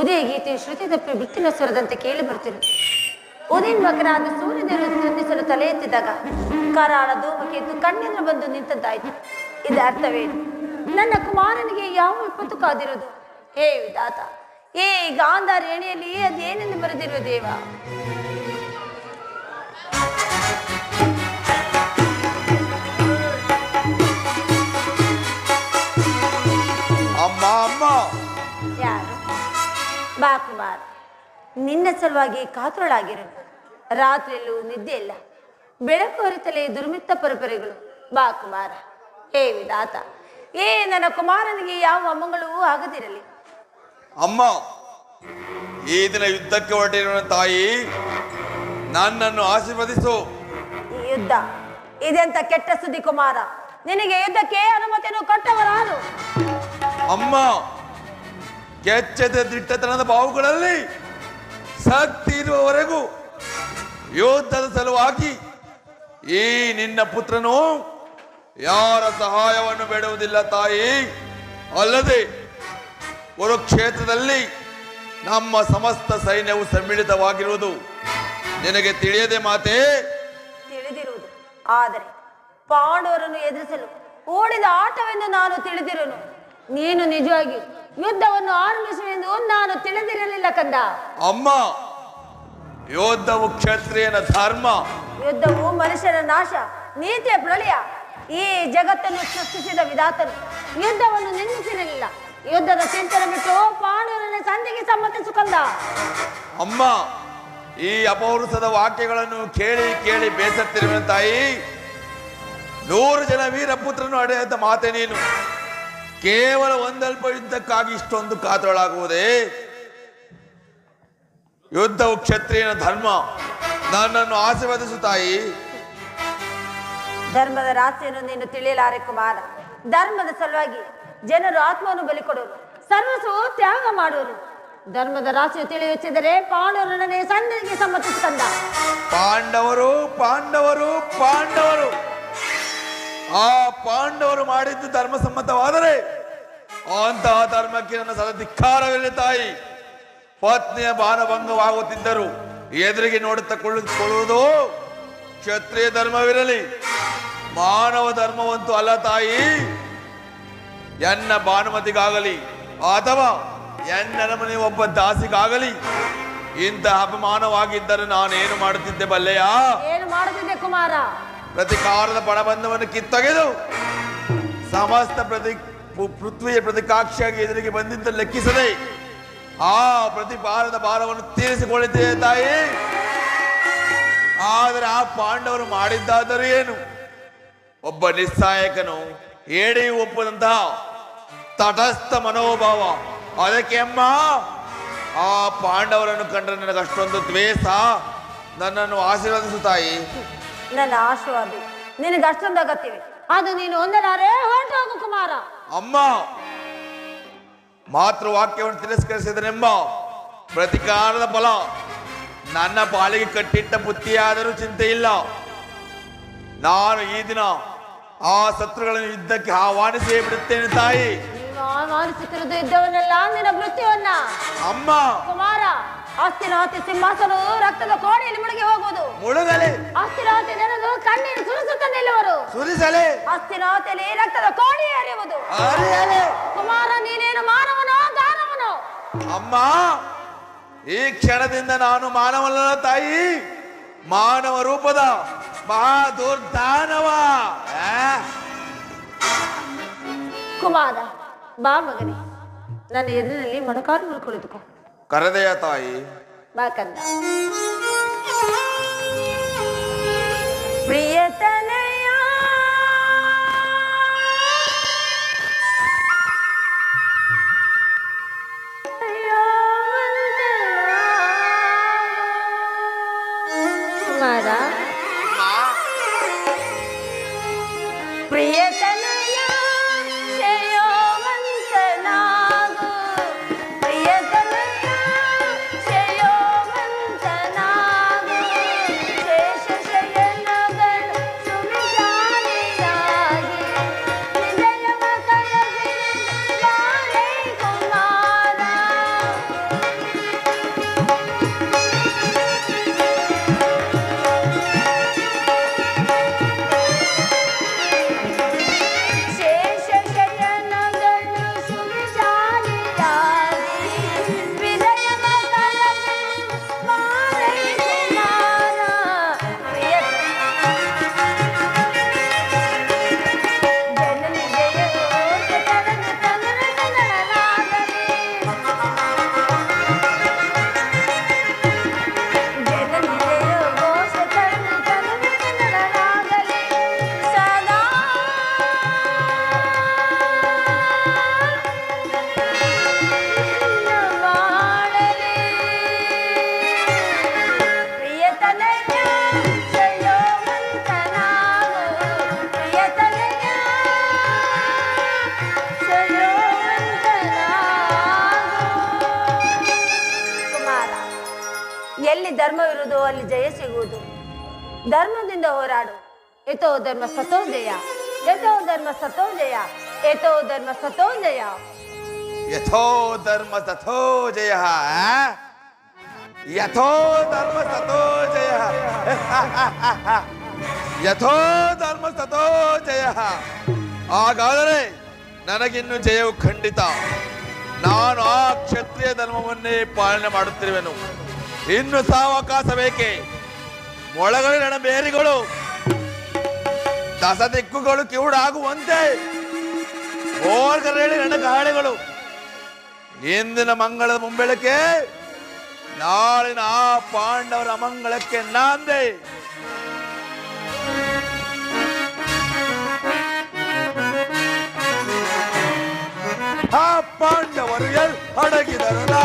ಉದಯ ಗೀತೆ ಶ್ರುತಿ ತಪ್ಪಿ ಬಿಟ್ಟಿನ ಸ್ವರದಂತೆ ಕೇಳಿ ಬರ್ತಿರು ಉದಯನ್ ಮಗನಾದ ಸೂರ್ಯದೇವರು ಸ್ಪಂದಿಸಲು ತಲೆ ಎತ್ತಿದಾಗ ಕರಾಳ ಧೂಮಕೇತು ಕಣ್ಣಿಂದ ಬಂದು ನಿಂತದ್ದಾಯ್ತು ಇದು ಅರ್ಥವೇನು? ನನ್ನ ಕುಮಾರನಿಗೆ ಯಾವ ವಿಪತ್ತು ಕಾದಿರೋದು ಹೇ ವಿಧಾತ, ಏ ಗಾಂಧಾರ ಎಣೆಯಲ್ಲಿ ಅದೇನೆಂದು ಬರೆದಿರುವ ದೇವ? ಬಾ ಕುಮಾರ್. ನಿನ್ನ ಸಲುವಾಗಿ ಕಾತುರಳಾಗಿರು. ರಾತ್ರಿಯಲ್ಲೂ ನಿದ್ದೆ ಇಲ್ಲ. ಬೆಳಕು ಹೊರತಲೇ ದುರ್ಮಿತ್ತ ಪರಪರೆಗಳು. ಬಾ ಕುಮಾರ. ಹೇ ವಿಧಾತ ಏ ನನ್ನ ಕುಮಾರನಿಗೆ ಯಾವ ಅಮ್ಮಗಳೂ ಆಗದಿರಲಿ. ಅಮ್ಮ ಈ ದಿನ ಯುದ್ಧಕ್ಕೆ ಹೊರಟಿರುವ ತಾಯಿ ನನ್ನನ್ನು ಆಶೀರ್ವದಿಸು. ಈ ಯುದ್ಧ ಇದೆಂತ ಕೆಟ್ಟ ಸುದ್ದಿ ಕುಮಾರ? ನಿನಗೆ ಯುದ್ಧಕ್ಕೆ ಅನುಮತಿಯನ್ನು ಕೊಟ್ಟವರಾರು? ಅಮ್ಮ ಕೆಚ್ಚದ ದಿಟ್ಟತನದ ಬಾವುಗಳಲ್ಲಿ ಶಕ್ತಿ ಇರುವವರೆಗೂ ಯೋಧದ ಸಲುವಾಗಿ ಈ ನಿನ್ನ ಪುತ್ರನು ಯಾರ ಸಹಾಯವನ್ನು ಬೇಡುವುದಿಲ್ಲ ತಾಯಿ. ಅಲ್ಲದೆ ಕುರುಕ್ಷೇತ್ರದಲ್ಲಿ ನಮ್ಮ ಸಮಸ್ತ ಸೈನ್ಯವು ಸಮ್ಮಿಳಿತವಾಗಿರುವುದು. ನಿನಗೆ ತಿಳಿಯದೆ ಮಾತೆ? ತಿಳಿದಿರುವುದು. ಆದರೆ ಪಾಂಡವರನ್ನು ಎದುರಿಸಲು ಓಡಿದ ಆಟವೆಂದು ನಾನು ತಿಳಿದಿರುನು ನೀನು ನಿಜವಾಗಿ ಯುದ್ಧವನ್ನು ಆರಂಭಿಸುವೆಂದು ನಾನು ತಿಳಿದಿರಲಿಲ್ಲ ಕಂದ. ಅಮ್ಮ ಯೋಧವು ಕ್ಷತ್ರಿಯನ ಧರ್ಮ. ಯುದ್ಧವು ಮನುಷ್ಯನ ನಾಶ ನೀತಿಯ ಪ್ರಳಯ. ಈ ಜಗತ್ತನ್ನು ಸೃಷ್ಟಿಸಿದ ವಿಧಾತನು ಯುದ್ಧವನ್ನು ನಿಲ್ಲಿಸಿರಲಿಲ್ಲ ಯುದ್ಧದ ಚಿಂತನೆ ಬಿಟ್ಟು ಪಾಂಡವರನ್ನ ಸಂಧಿಗೆ ಸಮ್ಮತಿಸು ಕಂದ. ಅಮ್ಮ ಈ ಅಪೌರುಷದ ವಾಕ್ಯಗಳನ್ನು ಕೇಳಿ ಕೇಳಿ ಬೇಸತ್ತಿರುವ ತಾಯಿ. ನೂರು ಜನ ವೀರಪುತ್ರನು ಅಡೆಯದ ಮಾತೆ ನೀನು. ಕೇವಲ ಒಂದಲ್ಪ ಯುದ್ಧಕ್ಕಾಗಿ ಇಷ್ಟೊಂದು ಕಾತರಳಾಗುವುದೇ? ಯುದ್ಧವು ಕ್ಷತ್ರಿಯನ ಧರ್ಮ. ನನ್ನನ್ನು ಆಶೀರ್ವದಿಸು ತಾಯಿ. ಧರ್ಮದ ರಾಶಿಯನ್ನು ನೀನು ತಿಳಿಯಲಾರೆ ಕುಮಾರ. ಧರ್ಮದ ಸಲುವಾಗಿ ಜನರು ಆತ್ಮವನ್ನು ಬಲಿ ಕೊಡೋರು ಸರ್ವಸ್ವವು ತ್ಯಾಗ ಮಾಡುವರು. ಧರ್ಮದ ರಾಶಿಯು ತಿಳಿಯುತ್ತಿದ್ದರೆ ಪಾಂಡವರನ್ನೇ ಸಂಧಿಗೆ ಸಮ್ಮತಿಸಿಕೊಂಡ. ಪಾಂಡವರು ಪಾಂಡವರು ಪಾಂಡವರು. ಆ ಪಾಂಡವರು ಮಾಡಿದ್ದು ಧರ್ಮಸಮ್ಮತವಾದರೆ ಅಂತಹ ಧರ್ಮಕ್ಕೆ ನನ್ನ ಸದ ಧಿಕ್ಕಾರವಿಲ್ಲ ತಾಯಿ. ಪತ್ನಿಯ ಭಾನಭಂಗವಾಗುತ್ತಿದ್ದರು ಎದುರಿಗೆ ನೋಡುತ್ತಾ ಕೊಳ್ಳುವುದು ಕ್ಷತ್ರಿಯ ಧರ್ಮವಿರಲಿ. ಮಾನವ ಧರ್ಮವಂತೂ ಅಲ್ಲ ತಾಯಿ. ಎನ್ನ ಭಾನುಮತಿಗಾಗಲಿ ಅಥವಾ ಎನ್ನ ಮನೆ ಒಬ್ಬ ದಾಸಿಗಾಗಲಿ ಇಂತಹ ಅಪಮಾನವಾಗಿದ್ದರೆ ನಾನೇನು ಮಾಡುತ್ತಿದ್ದೆ ಬಲ್ಲೆಯಾ? ಏನು ಮಾಡುತ್ತಿದ್ದೆ ಕುಮಾರ? ಪ್ರತಿಕಾರದ ಬಣಬಂಧವನ್ನು ಕಿತ್ತೊಗೆದು ಸಮಸ್ತ ಪ್ರತಿ ಪೃಥ್ವಿಯ ಪ್ರತಿಕಾಕ್ಷಿಯಾಗಿ ಎದುರಿಗೆ ಬಂದಿದ್ದ ಲೆಕ್ಕಿಸದೆ ಆ ಪ್ರತಿಪಾರದ ಭಾರವನ್ನು ತೀರಿಸಿಕೊಳ್ಳುತ್ತೇವೆ ತಾಯಿ. ಆದರೆ ಆ ಪಾಂಡವರು ಮಾಡಿದ್ದಾದರೂ ಏನು? ಒಬ್ಬ ನಿಸ್ಸಾಯಕನು, ಏಡಿ ಒಪ್ಪದಂತಹ ತಟಸ್ಥ ಮನೋಭಾವ. ಅದಕ್ಕೆ ಅಮ್ಮ, ಆ ಪಾಂಡವರನ್ನು ಕಂಡ್ರೆ ನನಗೆ ಅಷ್ಟೊಂದು ದ್ವೇಷ. ನನ್ನನ್ನು ಆಶೀರ್ವದಿಸು ತಾಯಿ. ನನ್ನ ಆಶೀರ್ವಾದ. ನಿನಗೆ ಅಷ್ಟೊಂದು ಅಗತ್ಯವಿ ಅದು ನೀನು ಒಂದಲಾರೆ ಹೊರಟು ಹೋಗು ಕುಮಾರ. ಅಮ್ಮ ಮಾತೃವಾಕ್ಯವನ್ನು ತಿರಸ್ಕರಿಸಿದನೆಂಬ ಪ್ರತಿಕಾರದ ಫಲ. ನನ್ನ ಪಾಲಿಗೆ ಕಟ್ಟಿಟ್ಟ ಬುತ್ತಿಯಾದರೂ ಚಿಂತೆ ಇಲ್ಲ. ನಾನು ಈ ದಿನ ಆ ಶತ್ರುಗಳನ್ನು ಯುದ್ಧಕ್ಕೆ ಆಹ್ವಾನಿಸೇ ಬಿಡುತ್ತೇನೆ ತಾಯಿ. ಆಹ್ವಾನಿಸುತ್ತಿರುವುದು ನಿನ್ನ ಮೃತ್ಯುವನ್ನ. ಅಮ್ಮ ಅಸ್ಥಿರಾತಿ ಸಿಂಹಾಸನವು ರಕ್ತದ ಕೋಣೆಯಲ್ಲಿ ಮುಳುಗಿ ಹೋಗುವುದು. ಮುಳುಗಲೆ. ಅಸ್ಥಿರಾತಿ ನೆನೆದು ಕಣ್ಣೀರು ಸುರಿಸುತ್ತದೆ ನಿಲ್ಲುವರು. ಸುರಿಸಲೆ. ಅಸ್ಥಿರಾತಿಯಲ್ಲಿ ರಕ್ತದ ಕೋಣೆ ಹರಿಯುವುದು. ಅರಿಯಲೆ ಕುಮಾರ ನೀನೇನು ಮಾನವನೋ ದಾನವನೋ? ಅಮ್ಮ ಈ ಕ್ಷಣದಿಂದ ನಾನು ಮಾನವನ ತಾಯಿ. ಮಾನವ ರೂಪದ ಮಹಾ ದುರ್ದಾನವ? ಕುಮಾರ ಬಾ ಮಗನೇ. ನನ್ನ ಎದುರಿನಲ್ಲಿ ಮೊಣಕಾಲು ಕುಳಿತುಕೋ. ಕರೆದೆಯ ತಾಯಿ ಬಾ ಎಲ್ಲಿ ಧರ್ಮವಿರುವುದೋ ಅಲ್ಲಿ ಜಯ ಸಿಗುವುದು. ಧರ್ಮದಿಂದ ಹೋರಾಡು. ಎತೋ ಧರ್ಮ ಸತೋ ಜಯ ಎತೋ ಧರ್ಮ ಸತೋ ಜಯ ಎತೋ ಧರ್ಮ ಸತೋ ಜಯ ಯಥೋ ಧರ್ಮ ತಥೋ ಜಯ ಯಥೋ ಧರ್ಮ ತಥೋ ಜಯ ಯಥೋ ಧರ್ಮ ತಥೋ ಜಯ ಹಾಗಾದರೆ ನನಗಿನ್ನು ಜಯವು ಖಂಡಿತ. ನಾನು ಆ ಕ್ಷತ್ರಿಯ ಧರ್ಮವನ್ನೇ ಪಾಲನೆ ಮಾಡುತ್ತಿರುವೆನು. ಇನ್ನು ಸಾವಕಾಶ ಬೇಕೆ? ಮೊಳಗಳಿನ ಬೇರಿಗಳು. ದಸ ದಿಕ್ಕುಗಳು ಕಿವುಡಾಗುವಂತೆ. ಓರ್ಗರೇಳಿ ನನ್ನ ಗಾಳಿಗಳು. ಇಂದಿನ ಮಂಗಳದ ಮುಂಬೆಳಕೆ, ನಾಳಿನ ಆ ಪಾಂಡವರ ಅಮಂಗಳಕ್ಕೆ ನಾಂದೆ. ಆ ಪಾಂಡವರು ಎಲ್ ಅಡಗಿದರು ನಾ